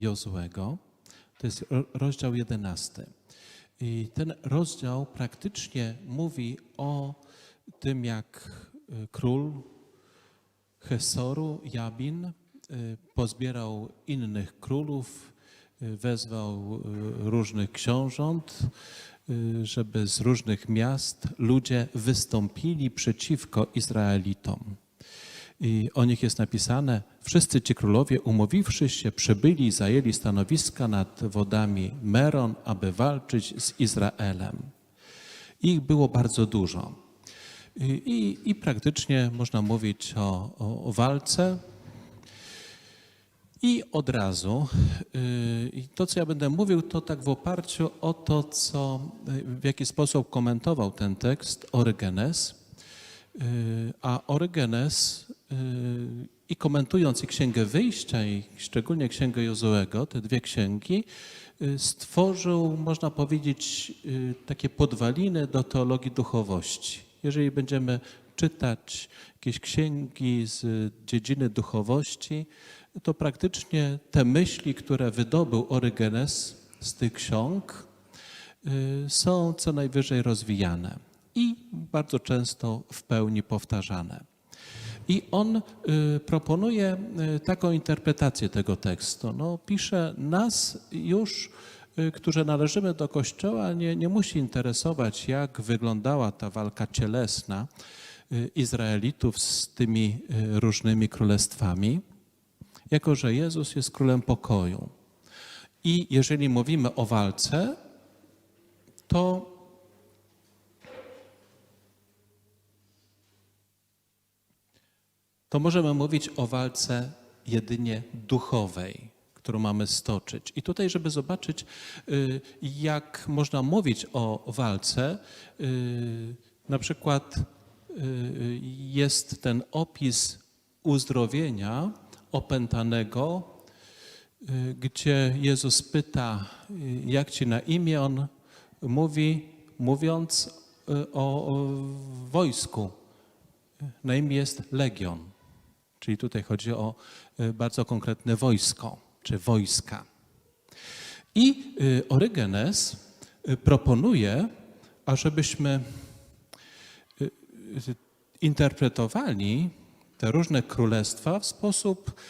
Jozłego. To jest ro- rozdział 11. I ten rozdział praktycznie mówi o tym, jak y, król Hesoru, Jabin, y, pozbierał innych królów, y, wezwał różnych książąt, żeby z różnych miast ludzie wystąpili przeciwko Izraelitom. I o nich jest napisane: Wszyscy ci królowie, umówiwszy się, przybyli zajęli stanowiska nad wodami Meron, aby walczyć z Izraelem. Ich było bardzo dużo. I, i, i praktycznie można mówić o, o, o walce. I od razu, y, to co ja będę mówił, to tak w oparciu o to, co, w jaki sposób komentował ten tekst Orygenes. Y, A Orygenes i komentując i Księgę Wyjścia i szczególnie Księgę Jozuego, te dwie księgi, y, stworzył, można powiedzieć, y, takie podwaliny do teologii duchowości. Jeżeli będziemy czytać jakieś księgi z dziedziny duchowości, to praktycznie te myśli, które wydobył Orygenes z tych ksiąg, y, są co najwyżej rozwijane i bardzo często w pełni powtarzane. I on y, proponuje y, taką interpretację tego tekstu. No, pisze, nas już, y, którzy należymy do Kościoła, nie, nie musi interesować, jak wyglądała ta walka cielesna Izraelitów z tymi różnymi królestwami, jako że Jezus jest królem pokoju. I jeżeli mówimy o walce, to to możemy mówić o walce jedynie duchowej, którą mamy stoczyć. I tutaj, żeby zobaczyć, y, jak można mówić o walce, y, na przykład y, jest ten opis uzdrowienia opętanego, gdzie Jezus pyta, jak ci na imię, on mówi, mówiąc o wojsku, na imię jest legion, czyli tutaj chodzi o y, bardzo konkretne wojsko, czy wojska. I y, Orygenes y, proponuje, ażebyśmy interpretowali te różne królestwa w sposób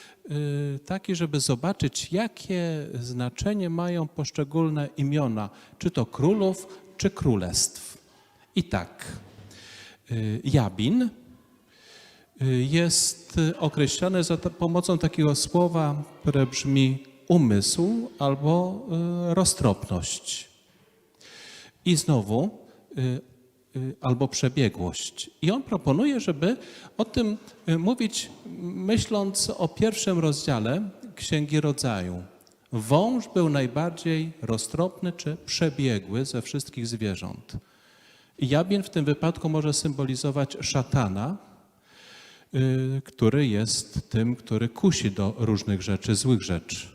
taki, żeby zobaczyć, jakie znaczenie mają poszczególne imiona, czy to królów, czy królestw. I tak, Jabin jest określany za pomocą takiego słowa, które brzmi umysł albo y, roztropność. I znowu y, y, albo przebiegłość. I on proponuje, żeby o tym mówić, myśląc o pierwszym rozdziale Księgi Rodzaju. Wąż był najbardziej roztropny czy przebiegły ze wszystkich zwierząt. Jabin w tym wypadku może symbolizować szatana, który jest tym, który kusi do różnych rzeczy, złych rzeczy.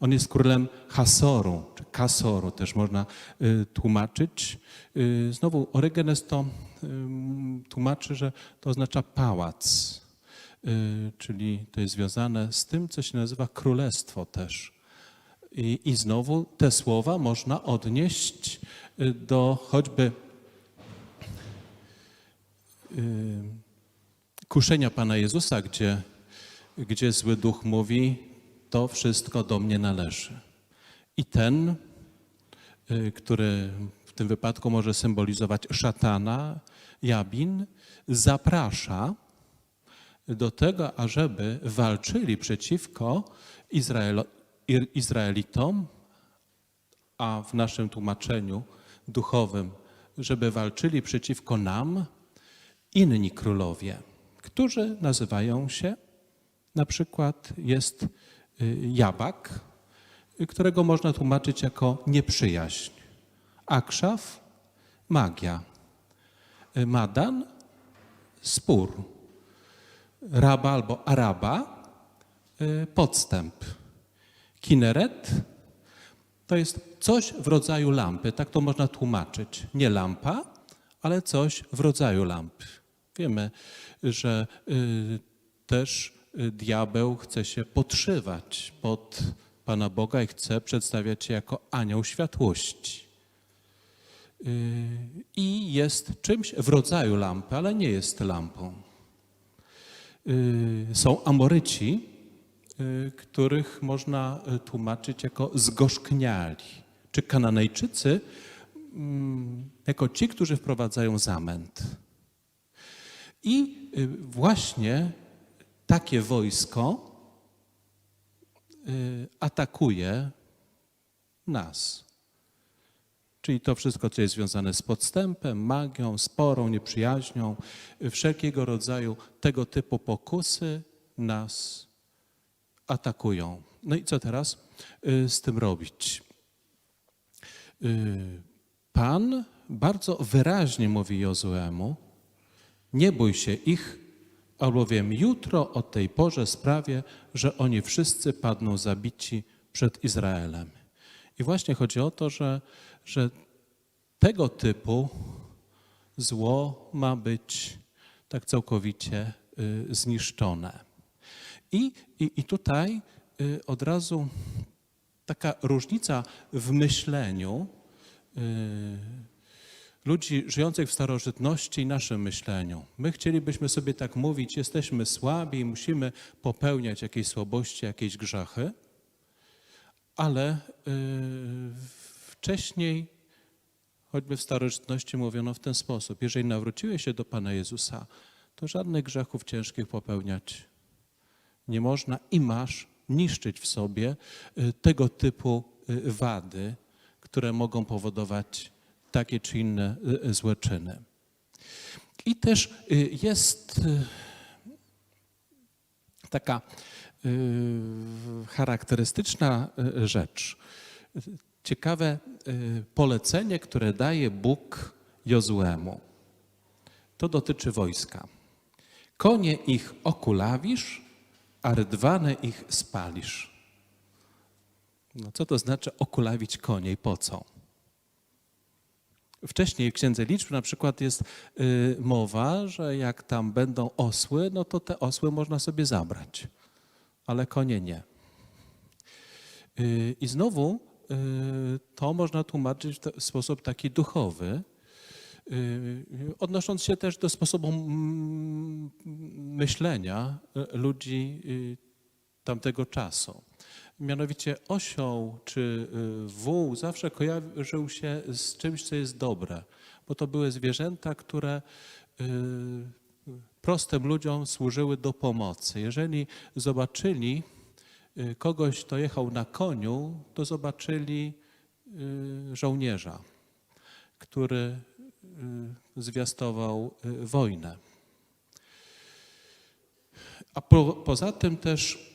On jest królem Hasoru, czy Kasoru też można y, tłumaczyć. Y, Znowu Orygenes to tłumaczy, że to oznacza pałac, y, czyli to jest związane z tym, co się nazywa królestwo też. I, I znowu te słowa można odnieść y, do choćby y, kuszenia Pana Jezusa, gdzie, gdzie zły duch mówi, to wszystko do mnie należy. I ten, y, który w tym wypadku może symbolizować szatana, Jabin, zaprasza do tego, ażeby walczyli przeciwko Izraelo, Izraelitom, a w naszym tłumaczeniu duchowym, żeby walczyli przeciwko nam inni królowie, którzy nazywają się, na przykład jest y, Jabak, którego można tłumaczyć jako nieprzyjaźń. Akszaf, magia. Y, Madan, spór. Raba albo Araba, y, podstęp. Kineret to jest coś w rodzaju lampy, tak to można tłumaczyć. Nie lampa, ale coś w rodzaju lampy. Wiemy, że y, też y, diabeł chce się podszywać pod Pana Boga i chce przedstawiać się jako anioł światłości. Y, I jest czymś w rodzaju lampy, ale nie jest lampą. Są Amoryci, których można tłumaczyć jako zgorzkniali, czy Kananejczycy mm, jako ci, którzy wprowadzają zamęt. I y, właśnie takie wojsko y, atakuje nas. Czyli to wszystko, co jest związane z podstępem, magią, sporą, nieprzyjaźnią, wszelkiego rodzaju tego typu pokusy nas atakują. No i co teraz y, z tym robić? Pan bardzo wyraźnie mówi Jozuemu, nie bój się ich, albowiem jutro o tej porze sprawię, że oni wszyscy padną zabici przed Izraelem. I właśnie chodzi o to, że, że tego typu zło ma być tak całkowicie y, zniszczone. I, i, I tutaj y, od razu taka różnica w myśleniu y, ludzi żyjących w starożytności i naszym myśleniu. My chcielibyśmy sobie tak mówić, jesteśmy słabi i musimy popełniać jakieś słabości, jakieś grzechy, ale y, wcześniej, choćby w starożytności mówiono w ten sposób, jeżeli nawróciłeś się do Pana Jezusa, to żadnych grzechów ciężkich popełniać nie można i masz niszczyć w sobie y, tego typu y, wady, które mogą powodować takie czy inne y, y, złe czyny. I też y, jest taka charakterystyczna rzecz. Ciekawe polecenie, które daje Bóg Jozuemu. To dotyczy wojska. Konie ich okulawisz, a rydwane ich spalisz. No co to znaczy okulawić konie i po co? Wcześniej w Księdze Liczb na przykład jest y, mowa, że jak tam będą osły, no to te osły można sobie zabrać, ale konie nie. Y, I znowu y, to można tłumaczyć w sposób taki duchowy, odnosząc się też do sposobu myślenia ludzi tamtego czasu. Mianowicie osioł czy y, wół zawsze kojarzył się z czymś, co jest dobre, bo to były zwierzęta, które y, prostym ludziom służyły do pomocy. Jeżeli zobaczyli y, kogoś, kto jechał na koniu, to zobaczyli żołnierza, który zwiastował wojnę. A po, poza tym też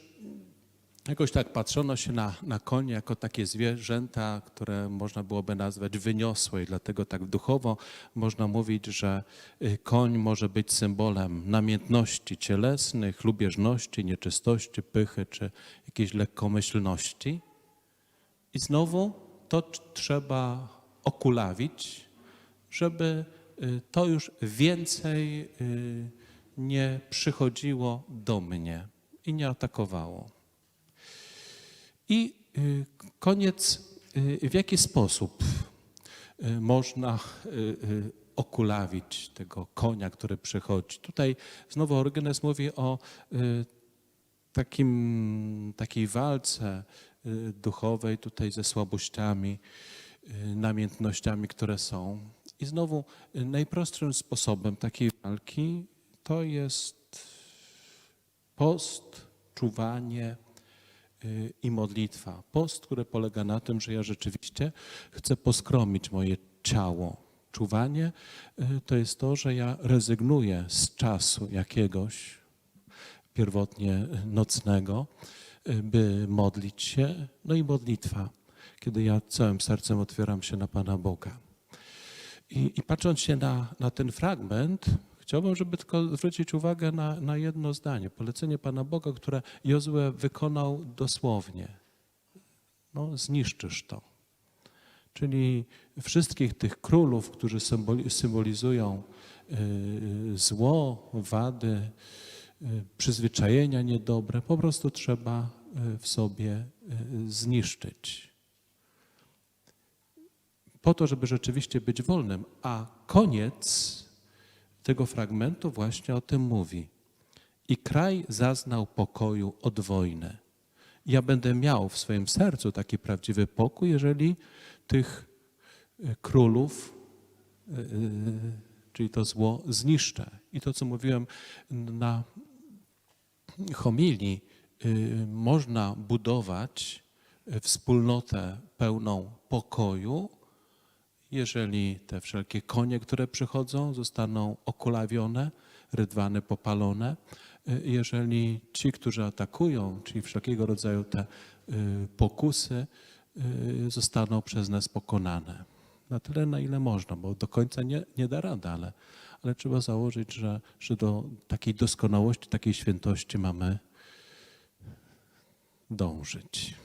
jakoś tak patrzono się na, na konie jako takie zwierzęta, które można byłoby nazwać wyniosłe i dlatego tak duchowo można mówić, że y, koń może być symbolem namiętności cielesnych, lubieżności, nieczystości, pychy czy jakiejś lekkomyślności. I znowu to trzeba okulawić, żeby y, to już więcej y, nie przychodziło do mnie i nie atakowało. I y, koniec, y, w jaki sposób y, można okulawić tego konia, który przychodzi. Tutaj znowu Orygenes mówi o takim, takiej walce duchowej tutaj ze słabościami, namiętnościami, które są. I znowu najprostszym sposobem takiej walki to jest post, czuwanie i modlitwa. Post, który polega na tym, że ja rzeczywiście chcę poskromić moje ciało. Czuwanie y, to jest to, że ja rezygnuję z czasu jakiegoś, pierwotnie nocnego, y, by modlić się. No i modlitwa, kiedy ja całym sercem otwieram się na Pana Boga. I, i patrząc się na, na ten fragment, chciałbym, żeby tylko zwrócić uwagę na, na jedno zdanie. Polecenie Pana Boga, które Jozue wykonał dosłownie. No, zniszczysz to. Czyli wszystkich tych królów, którzy symboli, symbolizują y, zło, wady, y, przyzwyczajenia niedobre, po prostu trzeba y, w sobie zniszczyć. Po to, żeby rzeczywiście być wolnym. A koniec tego fragmentu właśnie o tym mówi. I kraj zaznał pokoju od wojny. Ja będę miał w swoim sercu taki prawdziwy pokój, jeżeli tych y, królów, y, y, czyli to zło, zniszczę. I to, co mówiłem na homilii, można budować wspólnotę pełną pokoju, jeżeli te wszelkie konie, które przychodzą, zostaną okulawione, rydwany popalone, y, jeżeli ci, którzy atakują, czyli wszelkiego rodzaju te y, pokusy, y, zostaną przez nas pokonane. Na tyle, na ile można, bo do końca nie, nie da rady, ale, ale trzeba założyć, że, że do takiej doskonałości, takiej świętości mamy dążyć.